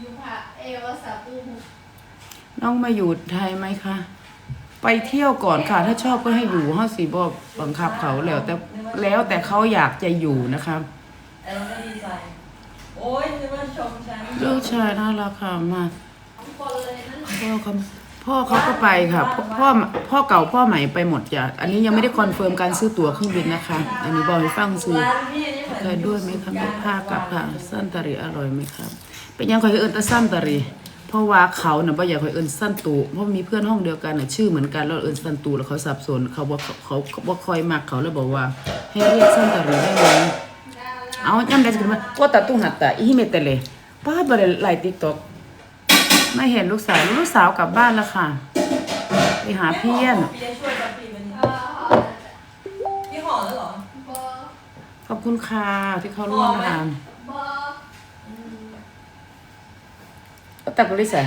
อยู่พระเอวสาปูหุน้องมาอยู่ไทยไหมคะ ไปเที่ยวก่อนค่ะ ถ้าชอบก็ให้อยู่ห้าสีบอบังคับเขาแล้ว แต่แล้วแต่เขาอยากจะอยู่นะครับเออไม่ดีใจโอ้ยนึกว่าชมฉันลูกชายน่ารักค่ะมากคนเลยนั่นพ่อเขาพ่อเขาก็ไปค่ะพ่อพ่อพ่อเก่าพ่อใหม่ไปหมดจ้ะอันนี้ยังไม่ได้คอนเฟิร์มการซื้อตั๋วเครื่องบินนะคะ อันนี้บอกให้ฟังซื้อร้านพี่อันนี้เหมือนเคยด้วยไหมคะแม่ผ้ากลับค่ะสั้นตารีอร่อยไหมครับ เป็นยังคอยเอิญแต่สั้นตารีเพราะว่าเขาน่ะบ่อยากคอยเอิญสั้นตูเพราะมีเพื่อนห้องเดียวกันน่ะชื่อเหมือนกันแล้วเอิญสั้นตูแล้วเขาสับสนเขาว่าเขาเขาว่าคอยมากเขาแล้วบอกว่า ให้เรียกสั้นตารีได้ไหมเอาจำได้สิว่าก็ตัดตุ้งหัดตาอีเมตเลยป้าบริไลติ๊กต็อกไม่เห็นลูกสาวลูกสาวกลับบ้านแล้วค่ะไปหาเพี่อนพี่จะช่วยกับพี่วันนี้เออพี่ห่อแล้วเหรอบอขอบคุณค่ะที่เขาร่วมนะคะบอเอาตักบริษัท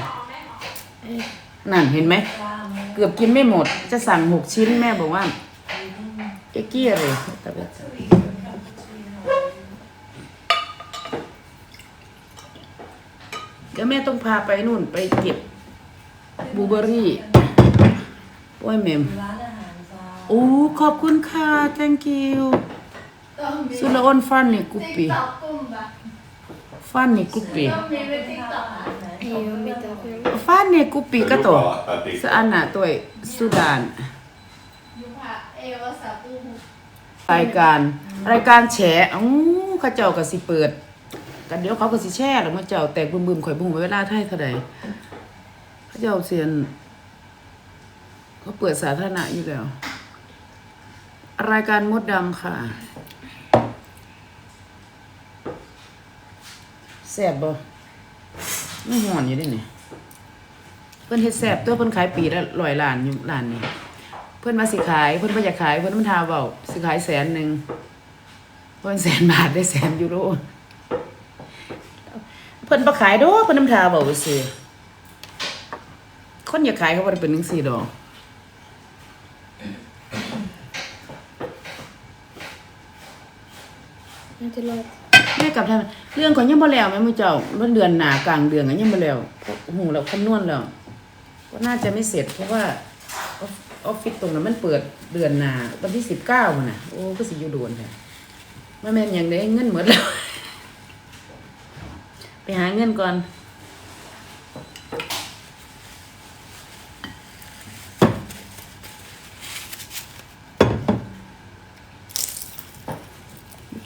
นั่นเห็นไหมวางเลยเกือบกินไม่หมด จะสั่งหกชิ้นแม่บอกว่าเอ็กกี้อะไรตักบริษัทเดี๋ยวแม่ต้องพาไปนู่นไปเก็บบลูเบอร์รี่โอ้ยเมมร้านอาหารจ้าโอ้ขอบคุณค่ะ thank you ต้องมีสุดละอ้นฟันนี่กุปติ๊กปีต็อกกุ้มปะฟันนี่กุปปี ต้องมีเป็นติ๊กต็อกอะ Io mi tocco. ฟันนี่กุปปีก็โต Ruokaa สะอันน่ะตัวสุดานอยู่พระเอวสาปูหุรายการรายการแฉอู้เขาเจ้าก็สิเปิด กันเดี๋ยวเขาก็สิแช่แล้วมาเจ้าแตกบึมๆข่อยบุ้งเวลาไทยเท่าใดเขาเจ้าเสียนเขาเปิดสาธารณะอยู่แล้ว รายการมดดำค่ะแซ่บบ่ ไม่ห่อนอยู่เดิเนี่ยเพิ่นเฮ็ดแซ่บตัวเพิ่นขายปีละร้อยล้านอยู่ร้านนี้เพื่อนมาสิขายเพื่อนมาอยากขายเพื่อนมันทาเบาสิขายแสนหนึ่งเพื่อนแสนบาทได้แสนยูโรเพื่อนมาขายเด้วยเพื่อนน้ำทาเบาไปสิคนอยากขายเขาบ่ได้เป็นหนังสี่ดอก Inte låt. แค่กับทำเรื่องของยังบ่แล้วแม่มือเจ้ามันเดือนหนากลางเดือนกันยังบ่แล้วหูเราคำนวณแล้วก็น่าจะไม่เสร็จเพราะว่าออฟฟิศตรงนั้นมันเปิดเดือนหนาวันที่สิบเก้าน่ะโอ้ก็สิอยู่โดนแท้แม่แม่นอย่างได้เงินหมดแล้ว ไปหาเงินก่อน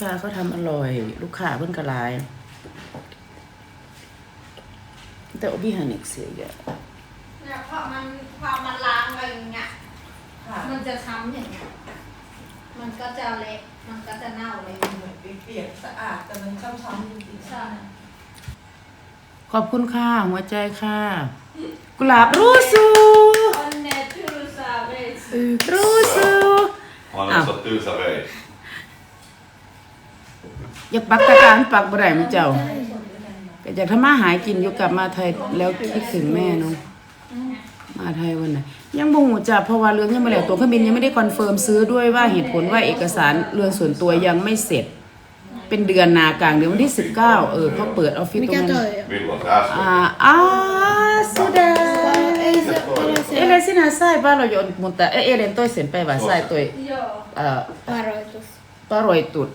ค้าเขาทำอร่อย ลูกค้าเพิ่นกระลาย แต่อบิหันอีกเสียเยอะเนี่ยพอมันพอมันล้างไปอย่างเงี้ยค่ะมันจะช้ำอย่างเงี้ยมันก็จะเละมันก็จะเน่าเลยเหมือนเปียกๆสะอาดแต่มันช้ำๆจริงๆใช่ขอบคุณค่ะ หัวใจค่ะ กุหลาบรูซู On ne true savage รูซู Han Ah. är så tusen väg. อยากปักตะการปักบ่ได้มั้ยเจ้าก็อยากทำมาหากินอยู่กลับมาไทยแล้วคิดถึงแม่เนาะมาไทยวันไหนยังบ่ฮู้จ้ะเพราะว่าเรื่องยังไม่แล้วตัวเครื่องบินยังไม่ได้คอนเฟิร์มซื้อด้วยว่าเหตุผลว่าเอกสารเรื่องส่วนตัวยังไม่เสร็จ เป็นเดือนหนากลางเดือนวันที่ 19 เออเขาเปิดออฟฟิศตรง Mikä นั้น toi on? Vill du ha อ่า kaffe? อ่าสุดา Ei se ole se Ele sinä sai paljon, mutta e- eilen toisen päivän sai toi โย äh, varoitus. varoitut.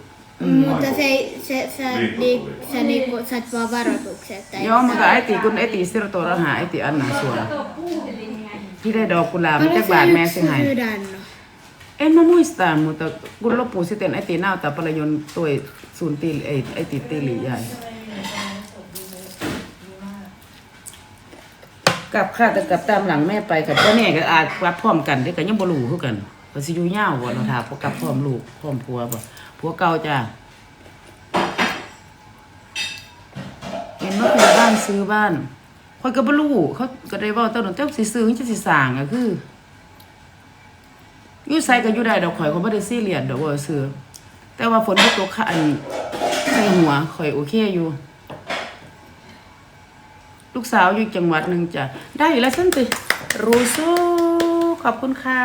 Mutta se ei, se, sä, niin, sä niinku, saat vaan varoituksen, että ei Joo, mutta äiti, kun äiti sirtoo rahaa, äiti anna suoraan. ตัวผู้เป็นยังไง Pide dokula, mitä Paljon vaan se mä yksi sen hain. sydän on? En mä muista, mutta kun loppuu sitten äiti näyttää paljon toi sun tili, ei, äiti tili jäi. กลับค่ะแต่กลับตามหลังแม่ไปกับพ่อแม่ก็อาจกลับพร้อมกันเด้อก็ยังบ่รู้คือกันก็สิอยู่ยาวบ่เราถามพอกลับพร้อมลูกพร้อมผัวบ่ ผัวเก่าจ้าเห็นว่าคือบ้านซื้อบ้านข่อยก็บ่รู้เขาก็ได้เว้าตอนนั้นเจ้าสิซื้อจะสิสร้างก็คืออยู่ไสก็อยู่ได้ดอกข่อยก็บ่ได้ซีเรียสดอกว่าซื้อแต่ว่าฝนบ่ตกค่ะอันใส่หัวข่อยโอเคอยู่ ลูกสาวอยู่จังหวัดหนึ่งจ้ะได้แล้วสันติรูซูขอบคุณค่ะ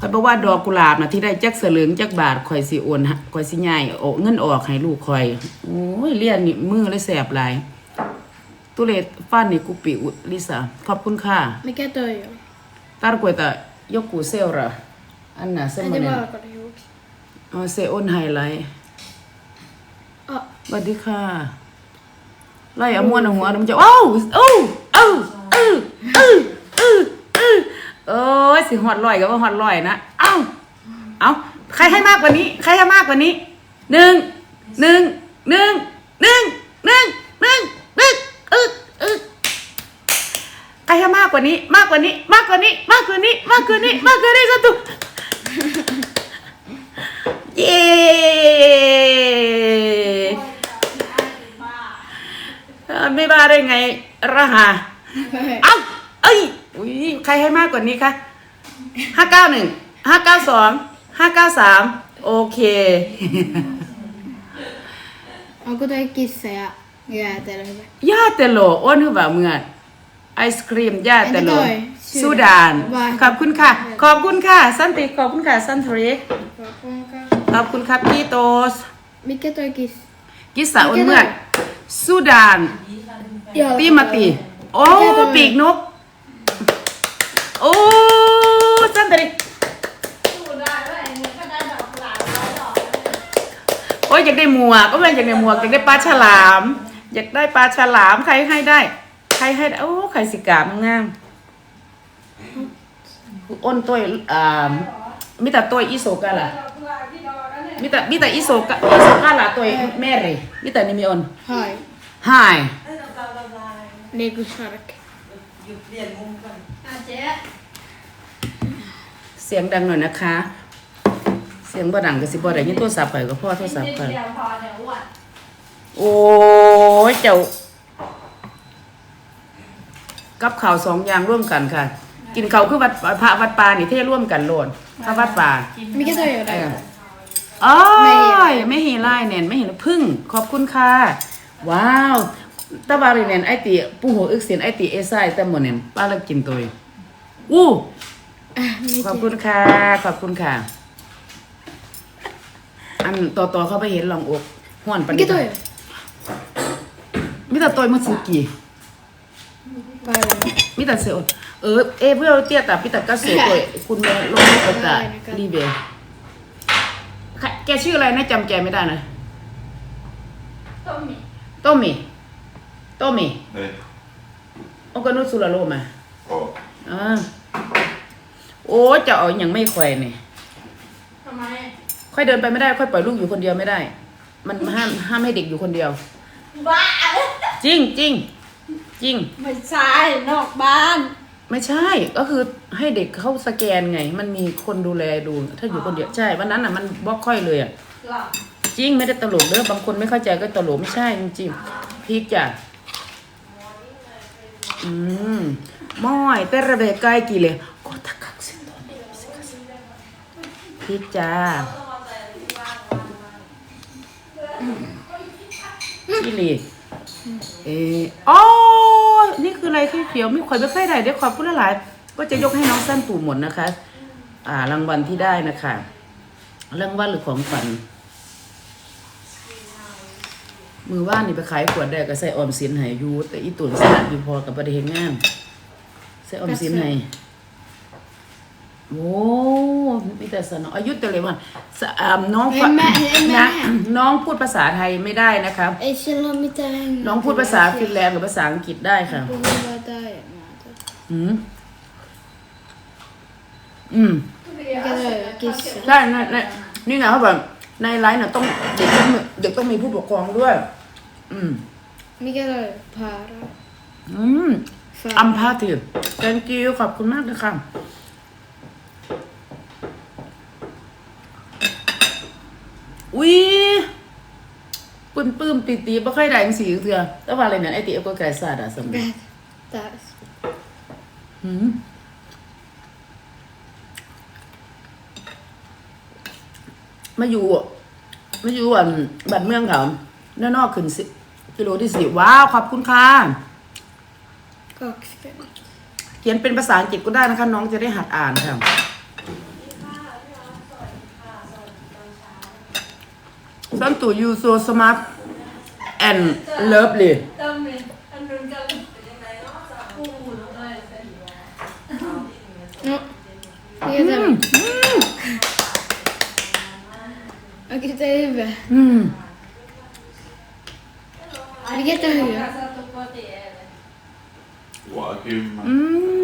ข่อยบอกว่าดอกกุหลาบนะที่ได้จักเสลึงจักบาทข่อยสิโอนให้ข่อยสิย้ายโอาเงินออกให้ลูกข่อยโอ้ยเลียนนี่มือเลยแสบหลายตุเลฟ้านนี่กูปิอุลิสาขอบคุณค่ะ Mikä toi on? Tarkoita joku seuraa. Anna Entä semmoinen. valkohiuksi? Oh, se on highlight. Oh, สวัสดีค่ะไล่เอาม้วนเอาหัวแล้วมันจะว้าวโอ้เอ้าเอ้าเอ้าเอ้าเอ้าโอ้ย สิหอดลอยก็ว่าหอดลอยนะ เอ้า เอาใครให้มากกว่านี้ ใครให้มากกว่านี้ หนึ่ง หนึ่ง หนึ่ง หนึ่ง หนึ่ง หนึ่งหนึ่งอึกอึกใครให้มากกว่านี้ มากกว่านี้ มากกว่านี้ มากกว่านี้ มากกว่านี้ มากกว่านี้สตุเย้เออไม่บ้าได้ไงระหา เอ้า เอ้ยอุ้ยใครให้มากกว่านี้คะ ห้าเก้าหนึ่งห้าเก้าสองห้าเก้าสามโอเค onko toi kissa ja jäätelö hyvä? ย่าเตโลอ้วนคือแบบเมื่อนไอศครีมย่าเตโลอันนี้ด้วยสุดานว่าขอบคุณค่ะ ขอบคุณค่ะ สันติ ขอบคุณค่ะ สันทรี Kuinka? ขอบคุณครับพี่โตส Mikä toi kissa? กิสาอ้วนเมื่อนสุดาน Joo. ตีมาตีโอ้แค่ตัวปีกนก โอ้ สันตรีดูได้ว่าไอ้เนี่ยก็ได้ดอกหลายร้อยดอกโอ้ยอยากได้หมวกก็แม่นอยากได้หมวกอยากได้ปลาฉลาม อยากได้ปลาฉลามใครให้ได้ ใครให้ได้โอ้ใครสิกามงามอ้นตัวอ่ามีแต่ตัวอีโซกาล่ะมีแต่มีแต่อีโซกาอีโซกาล่ะตัวแม่เลยมีแต่นี่มีอ้น Hai. หายให้เราตามละลาย Lego Shark. หยุดเปลี่ยนมุมก่อนอะเจ๊ เสียงดังหน่อยนะคะ เสียงบ่ดังก็สิบ่ได้ยินโทรศัพท์ไปก็พ่อโทรศัพท์นิดไปเดียวพอเดี๋ยวอ้วนโอ้ยเจ้า กับข่าวสองอย่างร่วมกันค่ะ กินเขาวคือวัดพระวัดป่านี่เท่ร่วมกันโลดพระวัดป่า Mikä toi on? เอออ๋อไม่เห็นไล่เน่นไม่เห็นพึ่งขอบคุณค่ะ ว้าวตะบาริเน่นไอตีปูหัวอึกเสียนไอตีเอไซแต่หมดเน่นป้าเลิกกินตัวอยู่อู้ ขอบคุณค่ะ ขอบคุณค่ะ อันต่อต่อเข้าไปเห็นลองอกห่วนปัน Mikä toi on? มิแต่ตัวมันสุกี้ Päivä. มิแต่เสียวเออเอเพื่อเตี้ยแต่พิตาก็เสียตัวคุณแม่ลงให้ประกาศรีเบลใครแกชื่ออะไรนะจำแกไม่ได้นะต้มหมีโตมิโตมิ Nej. โอกานุสุราโลมา Ja. อ่า โอ้จะเอาอย่างไม่ค่อยนี่ทำไม ค่อยเดินไปไม่ได้ค่อยปล่อยลูกอยู่คนเดียวไม่ได้ มันห้ามห้ามให้เด็กอยู่คนเดียว บ้าจริงจริงจริง ไม่ใช่นอกบ้าน ไม่ใช่ก็คือให้เด็กเขาสแกนไง มันมีคนดูแลดู ถ้าอยู่คนเดียวใช่วันนั้นอะมันบล็อกค่อยเลยอะหรอจริงไม่ได้ตลกเด้อบางคนไม่เข้าใจก็ตลกไม่ใช่จริงๆพริกจ้ะอืมม้อยเตระเบกไกกี่เลยกดตะกักเส้นตอนนี้ พริกจ้าชิลีเอออ๋อนี่คืออะไรที่เขียวไม่ค่อยไม่ค่อยได้เดี๋ยวขอบคุณหลายๆก็จะยกให้น้องสั้นตู่หมดนะคะ อ่ารางวัลที่ได้นะคะรางวัลหรือของขวัญมือว่านนี่ไปขายขวดได้ก็ใส่ออมสินให้อยู่แต่อีตุ่นสลัดอยู่พอกับประเด็นงานใส่ออมสินให้ โอ้มีแต่สนออายุแต่เลยวันสะอ่าน้องฝเห็นไหมเห็นไหม นะน้องพูดภาษาไทยไม่ได้นะครับ Ei sillä ole mitään น้องพูดภาษาฟินแลนด์กับภาษาอังกฤษได้ค่ะ Puhuu vaan taajamaata. อืมอืม Mikä toi on? Kissa. ใช่ในในนี่นะเขาแบบในไลน์น่ะต้องเด็กต้องมีเด็กต้องมีผู้ปกครองด้วย อืม Mikä toi on? Paara. อืมอัมพาติ thank you ขอบคุณมากเลยค่ะ อุ้ยปื้มปื้มตีตีไม่ค่อยได้จังสีเถื่อแต่ว่าอะไรเนี่ยไอตีเอาก็ไก่สาดอะสมมติ Vähän taas. หืมมาอยู่มาอยู่อันบัดเมืองเขาด้านนอกขึ้นสิกิโลที่สิว้าว ขอบคุณค่ะ Kaksi penniä. เขียนเป็นภาษาอังกฤษก็ได้นะคะ น้องจะได้หัดอ่านค่ะ ส้อนตู่ยูโซสมาร์ทแอนเลิฟลีอืม Birgitta Hyve. Mm. Birgitta Hyve. หัวคิมมันอื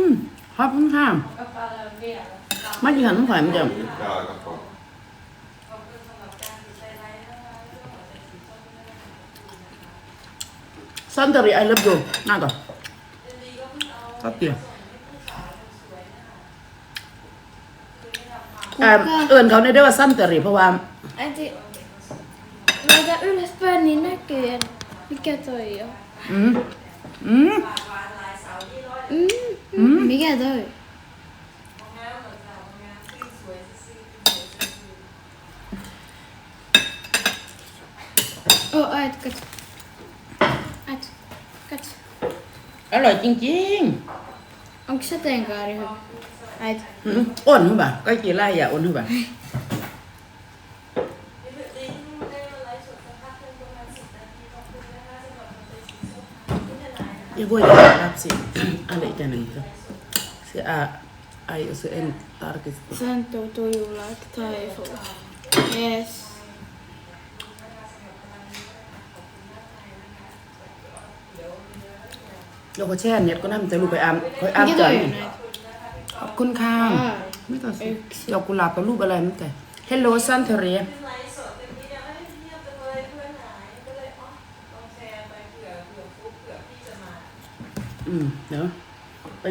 มขอบคุณค่ะมากินขนมข่อยมันเดิม กากระอง ไอเลิฟยูน่าก่อนก็เกี่ยวเอ่อเอินเขาในเรียกว่าซันเตอรี่เพราะว่า Äiti, laita ylöspäin niin näkyy. Mikä toi on? อืมอืม Mm. Mikä toi? Oh, äit, katso. Äit, อร่อยจริง Onko sateenkaari hyvä? Äit. ๆอืมอ้นหรือเปล่าใกล้กี่ไร่อย่าอ้นหรือเปล่าอย่าพูดอย่างนั้นสิ อะไรกันนึงก็เสียอะไอเสียเอ็นตาร์กิส Sen tuntuu juulat tai fu. Yes. เดี๋ เขาแช่เน็ตก็นั่งจะลูกไปอามคอยอามก่อน Mikä toi on näitä? ขอบคุณค่ะ Aa, ไม่ต่อสิ yksi. ดอกกุหลาบกับรูปอะไรนั่นไง Hello Santeria อืม เดี๋ยวไป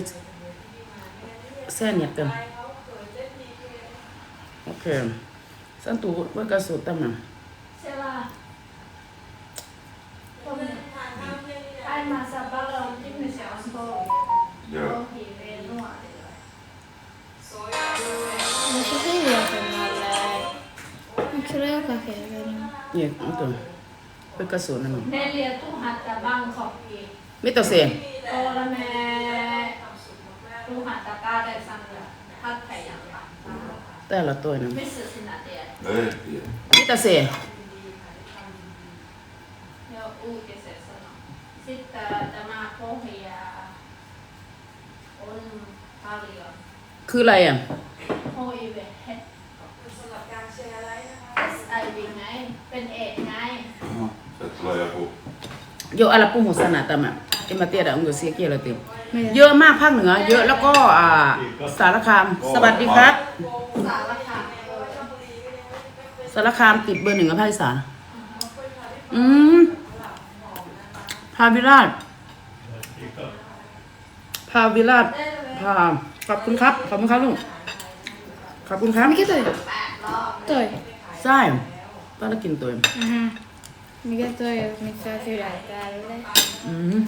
แซ่เน็ตกัน โอเค สันตูว่ากระสุนตั้มนะ เนี่ยเอาตัวเป็นกระสุนนั่นน่ะเนเลียตู้หัดแต่บางขอบอีกไม่ต่อเสียงโตละแม่ตู้หัดตะกร้าได้สั่งเลยพัดไข่ยังปะแต่ละตัวนึงไม่สื่อสินาเดียเอ้ยเดี๋ยวไม่ต่อเสียงเดี๋ยวอู้จะเสร็จสนองสิตาจะมาโคเฮียอนพาเรียนคืออะไรอะโคอีเวเฮดไอวีไง เป็นเอ็ดไง se tulee joku โยอะไรปุ่มหัวสนาตั้มอะเอ็มมาเตียดอะองค์เสียเกียร์ละเต็ม Mitä? เยอะมากภาคเหนือ เยอะแล้วก็อ่าสารคาม สวัสดีครับ สารคามสารคามติดเบอร์หนึ่งกับภาคอีสานอืมพาวิราชพาวิราชพาขอบคุณครับ ขอบคุณครับลุงขอบคุณครับ Mikä toi? Toi. ใช่ ต้องได้กินตัวเอง Aha. Mikä toi on, missä on sydän tälle? อืม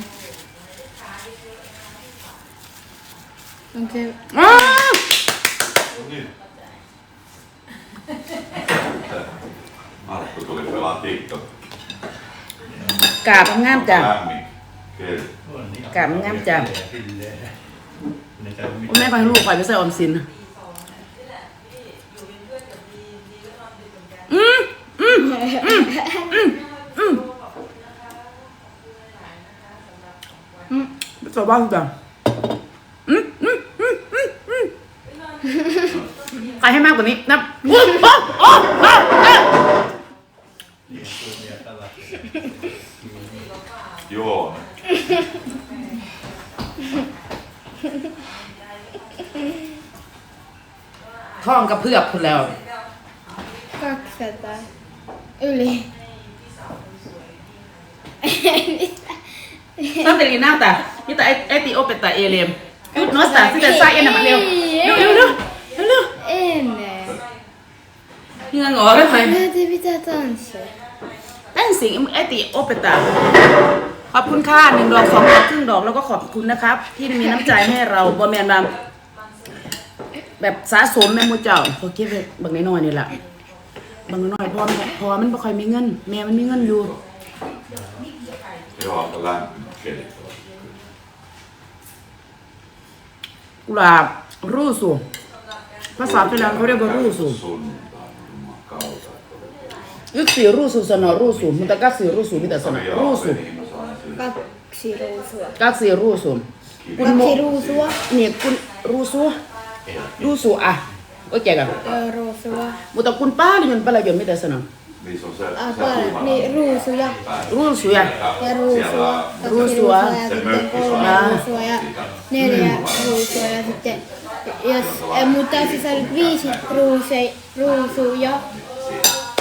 Onko se... อ้าว niin. Markku tuli pelaa TikTok. กราบงามจ้ะ Lämmin. Keli. กราบงามจ้ะ Ne käy แม่ไปให้ลูกไปไปใส่ออมสินอื อืมอืมอืมอืมสบายจังอืมอืมอืมอืมอืมใครให้มากกว่านี้นับโอ้โอ้โอ้โอ้โอ้ Joo. ท้องกระเพื่อมคุณแล้ว 200. Yli. ตั้งแต่ลีน่าแต่นี่แต่ไอไอตีโอเป็นแต่เอเลียมยุดน้อยสามสิบแต่ไส้เอ็นน่ะมาเร็วเร็วเร็วเร็วเร็วเร็ว Ennen. เงื่อนงอแล้วไง Äiti pitää tanssia. แป้งสิงไอติโอเปตาขอบคุณค่ะหนึ่งดอกสองดอกครึ่งดอกแล้วก็ขอบคุณนะครับ ที่มีน้ำใจให้เราบอแมนบางแบบสะสมแม่มูเจ้าเขาเก็บไว้บางน้อยๆนี่แหละ บางน้อยๆเพราะว่าแม่เพราะว่ามันไม่ค่อยมีเงิน แม่มันมีเงินอยู่ Joo, aika lämmin keli. กุหลาบรูสูภาษาฟินแลนด์เขาเรียกว่ารูสู Sunnuntaina jumakauta. ยึกสีรูสูสนอรูสูมันตะกักสีรูสูมิตาสนอ Joo, รูสู niin mä sain sen. Kaksi ruusua. กักสีรูสูคุณโม Kaksi ruusua. เนี่ยคุณรูสู Ruusua. Oikein Ja ruusuja. Mutta kun paljon paljon, mitä sanon? Niissä on se, Ah, se. Niin, ruusuja. Ruusuja. Ja ruusua. Ruusua. ruusua ja Se sitten mökki kolme saa. ruusua ja neljä ruusua ja sitten jos, eh, mutta siis viisi ruusei, ruusuja.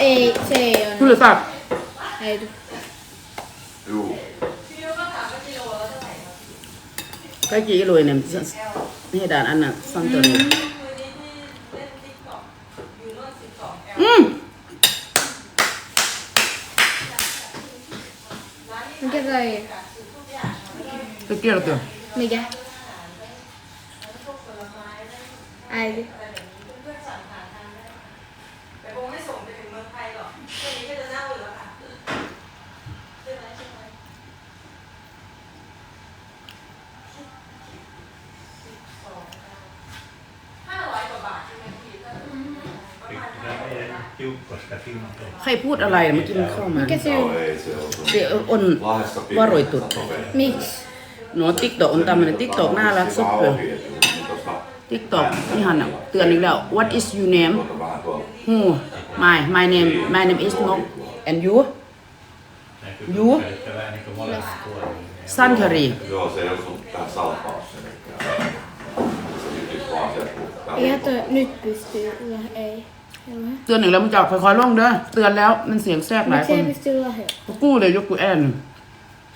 Ei, se ei ole. Kyllä saa. Ei tuu. Juu. Kaikki iloinen. Heidän anna Santori. Mm. Mikä toi? Se kertoo. ใครพูดอะไรเมื่อกี้มันเข้ามา Mikä se Joo, on? ei se on. เดี๋ยวอน Lahdessa วารอยตุด Miksi? No TikTok on tämmönen TikTok น่ารักสุดเลย TikTok นี่หันอะเตือนอีกแล้ว What is your name Tuota vähän tuolla. Who My my name my name is Nok and you Näkyy Juu. vähän niin kuin molemmat puolet. Santari Joo, se ei osunut tähän salpaan se mikään. Se jytis vaan sieltä, kun tää Ihan oli- toi nyt pystyy. Ylä, ei. Ylä. เตือนอีกแล้วมึงจะค่อยๆลงเด้อเตือนแล้วมันเสียงแทรกหลาย Miksi คน ei pysty lahjoa? กูเลยยกกูแอน Ei